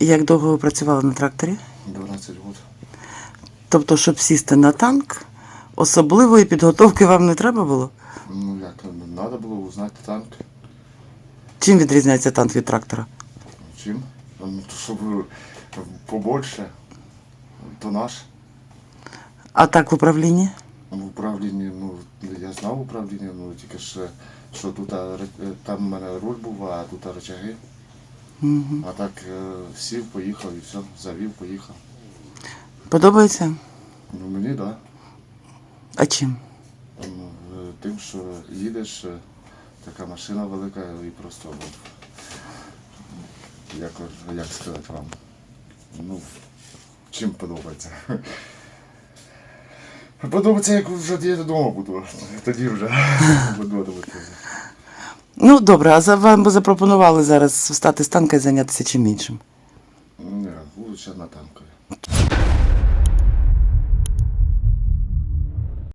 І Як довго ви працювали на тракторі? 12 років. Тобто, щоб сісти на танк, особливої підготовки вам не треба було? Ну як, треба було узнати танк. Чим відрізняється танк від трактора? Чим? Ну, то, щоб е, побольше. Тонаж. А так в управлінні? В управлінні, ну, я знав управління, ну тільки ж, що тут е, там в мене руль був, а тут а, рычаги. Угу. А так е, сів, поїхав і все, завів, поїхав. Подобається? Ну мені так. Да. А чим? Ну, е, тим, що їдеш, е, така машина велика і просто як, як сказати вам. Ну, чим подобається. Подобається, як вже я додому буду. Тоді вже буду подобатися. Ну, добре, а за вам би запропонували зараз встати з танка і зайнятися чим іншим. Ні, лучше на танкові.